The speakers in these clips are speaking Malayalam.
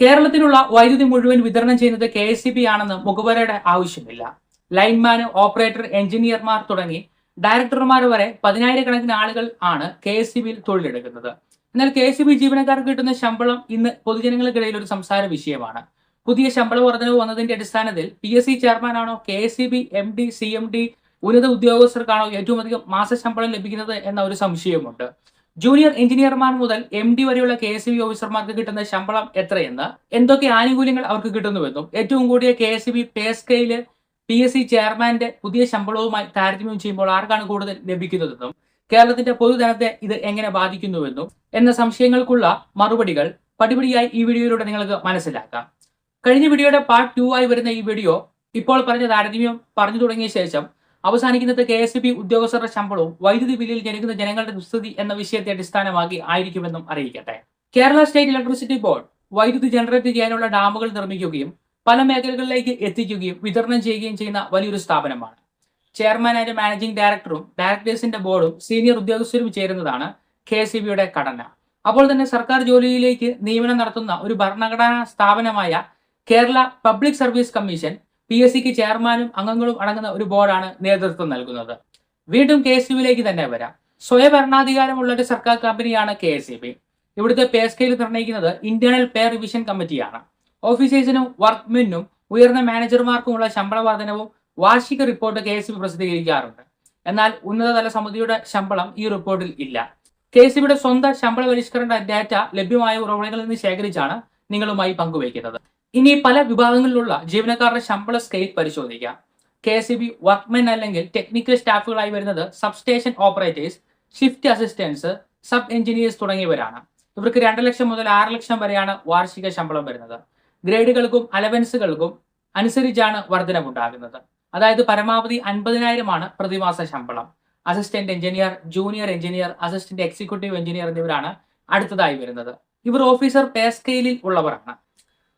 കേരളത്തിലുള്ള വൈദ്യുതി മുഴുവൻ വിതരണം ചെയ്യുന്നത് കെ എസ് സി ബി ആണെന്ന് മുഖവരയുടെ ആവശ്യമില്ല. ലൈൻമാൻ ഓപ്പറേറ്റർ എഞ്ചിനീയർമാർ തുടങ്ങി ഡയറക്ടർമാർ വരെ പതിനായിരക്കണക്കിന് ആളുകൾ ആണ് കെ എസ് സി ബിയിൽ തൊഴിലെടുക്കുന്നത്. എന്നാൽ കെ എസ് സി ബി ജീവനക്കാർക്ക് കിട്ടുന്ന ശമ്പളം ഇന്ന് പൊതുജനങ്ങൾക്കിടയിൽ ഒരു സംസാര വിഷയമാണ്. പുതിയ ശമ്പള വർധനവ് വന്നതിന്റെ അടിസ്ഥാനത്തിൽ P S C ചെയർമാനാണോ K S C B M D C M D ഉന്നത ഉദ്യോഗസ്ഥർക്കാണോ ഏറ്റവും അധികം മാസശമ്പളം ലഭിക്കുന്നത് എന്ന ഒരു സംശയമുണ്ട് ജൂനിയർ എഞ്ചിനീയർമാർ മുതൽ എം ഡി വരെയുള്ള കെ എസ് ബി ഓഫീസർമാർക്ക് കിട്ടുന്ന ശമ്പളം എത്രയെന്ന് എന്തൊക്കെ ആനുകൂല്യങ്ങൾ അവർക്ക് കിട്ടുന്നുവെന്നും ഏറ്റവും കൂടിയ K S B pay scale P S C ചെയർമാന്റെ പുതിയ ശമ്പളവുമായി താരതമ്യം ചെയ്യുമ്പോൾ ആർക്കാണ് കൂടുതൽ ലഭിക്കുന്നതെന്നും കേരളത്തിന്റെ പൊതുധനത്തെ ഇത് എങ്ങനെ ബാധിക്കുന്നുവെന്നും എന്ന സംശയങ്ങൾക്കുള്ള മറുപടികൾ പടിപടിയായി ഈ വീഡിയോയിലൂടെ നിങ്ങൾക്ക് മനസ്സിലാക്കാം. കഴിഞ്ഞ വീഡിയോയുടെ പാർട്ട് ടു ആയി വരുന്ന ഈ വീഡിയോ ഇപ്പോൾ പറഞ്ഞ താരതമ്യം പറഞ്ഞു തുടങ്ങിയ ശേഷം അവസാനിക്കുന്നത് കെ എസ് ബി ഉദ്യോഗസ്ഥരുടെ ശമ്പളവും വൈദ്യുതി ബില്ലിൽ ജനിക്കുന്ന ജനങ്ങളുടെ ദുസ്ഥിതി എന്ന വിഷയത്തെ അടിസ്ഥാനമാക്കി ആയിരിക്കുമെന്നും അറിയിക്കട്ടെ. കേരള സ്റ്റേറ്റ് ഇലക്ട്രിസിറ്റി ബോർഡ് വൈദ്യുതി ജനറേറ്റ് ചെയ്യാനുള്ള ഡാമുകൾ നിർമ്മിക്കുകയും പല മേഖലകളിലേക്ക് എത്തിക്കുകയും വിതരണം ചെയ്യുകയും ചെയ്യുന്ന വലിയൊരു സ്ഥാപനമാണ്. ചെയർമാൻ ആൻഡ് മാനേജിംഗ് ഡയറക്ടറും ഡയറക്ടേഴ്സിന്റെ ബോർഡും സീനിയർ ഉദ്യോഗസ്ഥരും ചേരുന്നതാണ് കെ എസ് ബിയുടെ ഘടന. അപ്പോൾ തന്നെ സർക്കാർ ജോലിയിലേക്ക് നിയമനം നടത്തുന്ന ഒരു ഭരണഘടനാ സ്ഥാപനമായ Kerala public service commission P S സിക്ക് ചെയർമാനും അംഗങ്ങളും അടങ്ങുന്ന ഒരു ബോർഡാണ് നേതൃത്വം നൽകുന്നത്. വീണ്ടും കെ എസ് യുവിലേക്ക് തന്നെ വരാം. സ്വയഭരണാധികാരമുള്ള ഒരു സർക്കാർ കമ്പനിയാണ് കെ എസ് ബി ഇവിടുത്തെ പേ സ്കെയിൽ നിർണയിക്കുന്നത് ഇന്റേണൽ പേ റിവിഷൻ കമ്മിറ്റിയാണ് ഓഫീസേഴ്സിനും വർക്ക്മെനും ഉയർന്ന മാനേജർമാർക്കുമുള്ള ശമ്പള വർധനവും വാർഷിക റിപ്പോർട്ട് കെ എസ് പ്രസിദ്ധീകരിക്കാറുണ്ട്. എന്നാൽ ഉന്നതതല സമിതിയുടെ ശമ്പളം ഈ റിപ്പോർട്ടിൽ ഇല്ല. കെ എസ് സിബിയുടെ സ്വന്തം ശമ്പള പരിഷ്കരണ ഡാറ്റ ലഭ്യമായ ഉറവിടങ്ങളിൽ നിന്ന് ശേഖരിച്ചാണ് നിങ്ങളുമായി പങ്കുവയ്ക്കുന്നത്. ഇനി പല വിഭാഗങ്ങളിലുള്ള ജീവനക്കാരുടെ ശമ്പള സ്കെയിൽ പരിശോധിക്കാം. കെ എസ് ബി വർക്ക്മെൻ അല്ലെങ്കിൽ ടെക്നിക്കൽ സ്റ്റാഫുകളായി വരുന്നത് substation operators shift assistants sub engineers തുടങ്ങിയവരാണ്. ഇവർക്ക് രണ്ട് ലക്ഷം മുതൽ ആറ് ലക്ഷം വരെയാണ് വാർഷിക ശമ്പളം വരുന്നത്. ഗ്രേഡുകൾക്കും അലവൻസുകൾക്കും അനുസരിച്ചാണ് വർധനവുണ്ടാകുന്നത്. അതായത് പരമാവധി അൻപതിനായിരമാണ് പ്രതിമാസ ശമ്പളം. Assistant engineer junior engineer assistant executive engineer എന്നിവരാണ് അടുത്തതായി വരുന്നത്. ഇവർ ഓഫീസർ പേ സ്കെയിലിൽ ഉള്ളവരാണ്.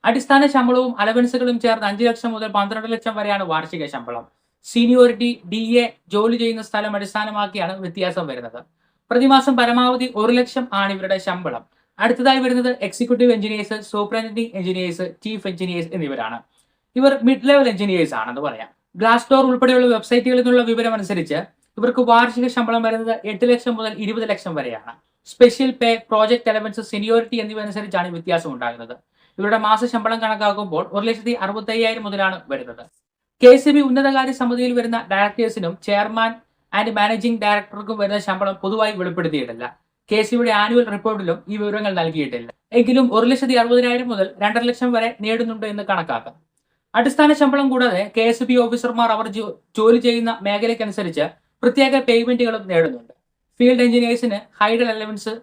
അടിസ്ഥാന ശമ്പളവും അലവൻസുകളും ചേർന്ന് അഞ്ച് ലക്ഷം മുതൽ പന്ത്രണ്ട് ലക്ഷം വരെയാണ് വാർഷിക ശമ്പളം. സീനിയോറിറ്റി ഡി എ ജോലി ചെയ്യുന്ന സ്ഥലം അടിസ്ഥാനമാക്കിയാണ് വ്യത്യാസം വരുന്നത്. പ്രതിമാസം പരമാവധി ഒരു ലക്ഷം ആണ് ഇവരുടെ ശമ്പളം. അടുത്തതായി വരുന്നത് executive engineers superintending engineers chief engineers എന്നിവരാണ്. ഇവർ മിഡ് ലെവൽ എഞ്ചിനീയേഴ്സ് ആണെന്ന് പറയാം. ഗ്ലാസ് ഡോർ ഉൾപ്പെടെയുള്ള വെബ്സൈറ്റുകളിൽ നിന്നുള്ള വിവരം അനുസരിച്ച് ഇവർക്ക് വാർഷിക ശമ്പളം വരുന്നത് എട്ട് ലക്ഷം മുതൽ ഇരുപത് ലക്ഷം വരെയാണ്. Special pay project elements seniority എന്നിവ അനുസരിച്ചാണ് വ്യത്യാസം ഉണ്ടാകുന്നത്. ഇവരുടെ മാസ ശമ്പളം കണക്കാക്കുമ്പോൾ ഒരു ലക്ഷത്തി അറുപത്തി അയ്യായിരം മുതലാണ് വരുന്നത്. കെ സി ബി ഉന്നതകാര്യ സമിതിയിൽ വരുന്ന ഡയറക്ടേഴ്സിനും ചെയർമാൻ ആൻഡ് മാനേജിംഗ് ഡയറക്ടർക്കും വരുന്ന ശമ്പളം പൊതുവായി വെളിപ്പെടുത്തിയിട്ടില്ല. കെ സി ബിയുടെ ആനുവൽ റിപ്പോർട്ടിലും ഈ വിവരങ്ങൾ നൽകിയിട്ടില്ല. എങ്കിലും ഒരു ലക്ഷത്തി അറുപതിനായിരം മുതൽ രണ്ടര ലക്ഷം വരെ നേടുന്നുണ്ട് എന്ന് കണക്കാക്കാം. അടിസ്ഥാന ശമ്പളം കൂടാതെ കെ എസ് ബി ഓഫീസർമാർ അവർ ജോലി ചെയ്യുന്ന മേഖലയ്ക്കനുസരിച്ച് പ്രത്യേക പേയ്മെന്റുകളും നേടുന്നുണ്ട്. ഫീൽഡ് എഞ്ചിനീയേഴ്സിന് ഹൈഡൽ അലവൻസ്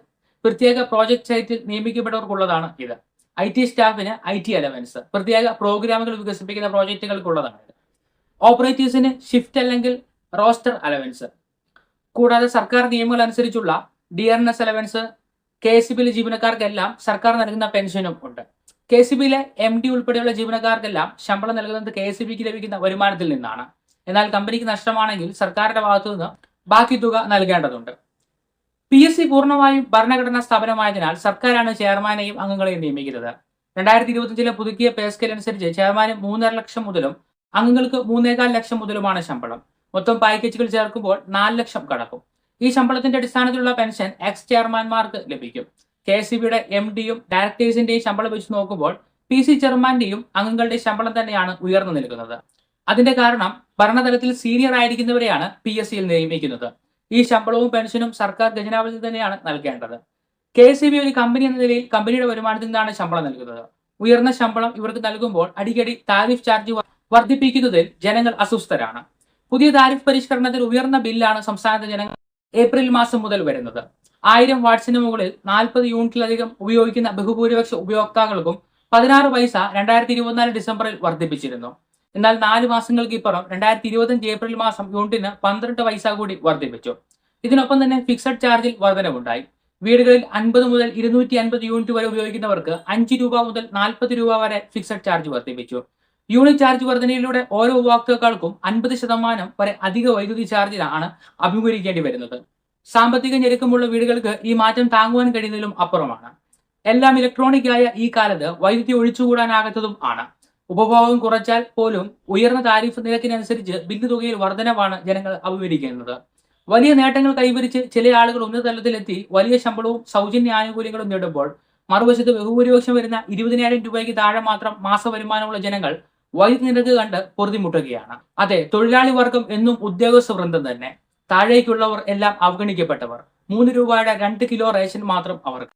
പ്രത്യേക പ്രോജക്ട് സൈറ്റിൽ നിയമിക്കപ്പെട്ടവർക്കുള്ളതാണ് ഇത്. ഐ ടി സ്റ്റാഫിന് ഐ ടി അലവൻസ് പ്രത്യേക പ്രോഗ്രാമുകൾ വികസിപ്പിക്കുന്ന പ്രോജക്റ്റുകൾക്കുള്ളതാണ്. ഓപ്പറേറ്റീവ്സിന് ഷിഫ്റ്റ് അല്ലെങ്കിൽ റോസ്റ്റർ അലവൻസ് കൂടാതെ സർക്കാർ നിയമങ്ങൾ അനുസരിച്ചുള്ള D R N S allowance K S ബിയിലെ ജീവനക്കാർക്കെല്ലാം സർക്കാർ നൽകുന്ന പെൻഷനും ഉണ്ട്. കെ എസ് ബിയിലെ എം ഡി ഉൾപ്പെടെയുള്ള ജീവനക്കാർക്കെല്ലാം ശമ്പളം നൽകുന്നത് കെ എസ് ബിക്ക് ലഭിക്കുന്ന വരുമാനത്തിൽ നിന്നാണ്. എന്നാൽ കമ്പനിക്ക് നഷ്ടമാണെങ്കിൽ സർക്കാരിന്റെ ഭാഗത്തു നിന്ന് ബാക്കി തുക നൽകേണ്ടതുണ്ട്. പി എസ് സി പൂർണമായും ഭരണഘടനാ സ്ഥാപനമായതിനാൽ സർക്കാരാണ് ചെയർമാനെയും അംഗങ്ങളെയും നിയമിക്കുന്നത്. രണ്ടായിരത്തി ഇരുപത്തിയഞ്ചിലെ പുതുക്കിയ പേ സ്കെയിൽ അനുസരിച്ച് ചെയർമാന് മൂന്നര ലക്ഷം മുതലും അംഗങ്ങൾക്ക് മൂന്നേകാൽ ലക്ഷം മുതലുമാണ് ശമ്പളം. മൊത്തം പാക്കേജുകൾ ചേർക്കുമ്പോൾ നാല് ലക്ഷം കടക്കും. ഈ ശമ്പളത്തിന്റെ അടിസ്ഥാനത്തിലുള്ള പെൻഷൻ എക്സ് ചെയർമാൻമാർക്ക് ലഭിക്കും. കെ എസ് സി ബിയുടെ എം ഡിയും ഡയറക്ടേഴ്സിന്റെയും ശമ്പളം വെച്ച് നോക്കുമ്പോൾ പി സി ചെയർമാന്റെയും അംഗങ്ങളുടെ ശമ്പളം തന്നെയാണ് ഉയർന്നു നിൽക്കുന്നത്. അതിന്റെ കാരണം ഭരണതലത്തിൽ സീനിയർ ആയിരിക്കുന്നവരെയാണ് പി എസ് സിയിൽ നിയമിക്കുന്നത്. ഈ ശമ്പളവും പെൻഷനും സർക്കാർ ഖജനാവിൽ തന്നെയാണ് നൽകേണ്ടത്. കെ എസ് ബി ഒരു കമ്പനി എന്ന നിലയിൽ കമ്പനിയുടെ വരുമാനത്തിൽ നിന്നാണ് ശമ്പളം നൽകുന്നത്. ഉയർന്ന ശമ്പളം ഇവർക്ക് നൽകുമ്പോൾ അടിക്കടി താരിഫ് ചാർജ് വർദ്ധിപ്പിക്കുന്നതിൽ ജനങ്ങൾ അസ്വസ്ഥരാണ്. പുതിയ താരിഫ് പരിഷ്കരണത്തിൽ ഉയർന്ന ബില്ലാണ് സംസ്ഥാനത്തെ ജനങ്ങൾ ഏപ്രിൽ മാസം മുതൽ വരുന്നത്. ആയിരം വാട്സിന് മുകളിൽ നാൽപ്പത് യൂണിറ്റിലധികം ഉപയോഗിക്കുന്ന ബഹുഭൂരിപക്ഷ ഉപയോക്താക്കൾക്കും പതിനാറ് പൈസ രണ്ടായിരത്തി ഇരുപത്തിനാല് ഡിസംബറിൽ വർദ്ധിപ്പിച്ചിരുന്നു. എന്നാൽ നാല് മാസങ്ങൾക്ക് ഇപ്പുറം രണ്ടായിരത്തി ഇരുപത്തഞ്ച് ഏപ്രിൽ മാസം യൂണിറ്റിന് പന്ത്രണ്ട് പൈസ കൂടി വർദ്ധിപ്പിച്ചു. ഇതിനൊപ്പം തന്നെ ഫിക്സഡ് ചാർജിൽ വർധനവുണ്ടായി. വീടുകളിൽ അൻപത് മുതൽ ഇരുന്നൂറ്റി അൻപത് യൂണിറ്റ് വരെ ഉപയോഗിക്കുന്നവർക്ക് അഞ്ച് രൂപ മുതൽ നാൽപ്പത് രൂപ വരെ ഫിക്സഡ് ചാർജ് വർദ്ധിപ്പിച്ചു. യൂണിറ്റ് ചാർജ് വർധനയിലൂടെ ഓരോ ഉപഭോക്താക്കൾക്കും അൻപത് ശതമാനം വരെ അധിക വൈദ്യുതി ചാർജിലാണ് അഭിമുഖീകരിക്കേണ്ടി വരുന്നത്. സാമ്പത്തിക ഞെരുക്കമുള്ള വീടുകൾക്ക് ഈ മാറ്റം താങ്ങുവാൻ കഴിയുന്നതിലും അപ്പുറമാണ്. എല്ലാം ഇലക്ട്രോണിക് ആയ ഈ കാലത്ത് വൈദ്യുതി ഒഴിച്ചുകൂടാനാകാത്തതും ആണ്. ഉപഭോഗം കുറച്ചാൽ പോലും ഉയർന്ന താരിഫ് നിരക്കിനനുസരിച്ച് ബില്ല് തുകയിൽ വർധനവാണ് ജനങ്ങൾ അഭിമുഖീകരിക്കുന്നത് വലിയ നേട്ടങ്ങൾ കൈവരിച്ച് ചില ആളുകൾ ഉന്നതതലത്തിലെത്തി വലിയ ശമ്പളവും സൗജന്യ ആനുകൂല്യങ്ങളും നേടുമ്പോൾ മറുവശത്ത് ബഹുഭൂരിപക്ഷം വരുന്ന ഇരുപതിനായിരം രൂപയ്ക്ക് താഴെ മാത്രം മാസ വരുമാനമുള്ള ജനങ്ങൾ വൈദ്യുതി നിരക്ക് കണ്ട് പൊറുതിമുട്ടുകയാണ്. അതെ തൊഴിലാളി വർഗം എന്നും ഉദ്യോഗസ്ഥ വൃന്ദം തന്നെ. താഴേക്കുള്ളവർ എല്ലാം അവഗണിക്കപ്പെട്ടവർ. മൂന്ന് രൂപയുടെ രണ്ട് കിലോ റേഷൻ മാത്രം അവർക്ക്.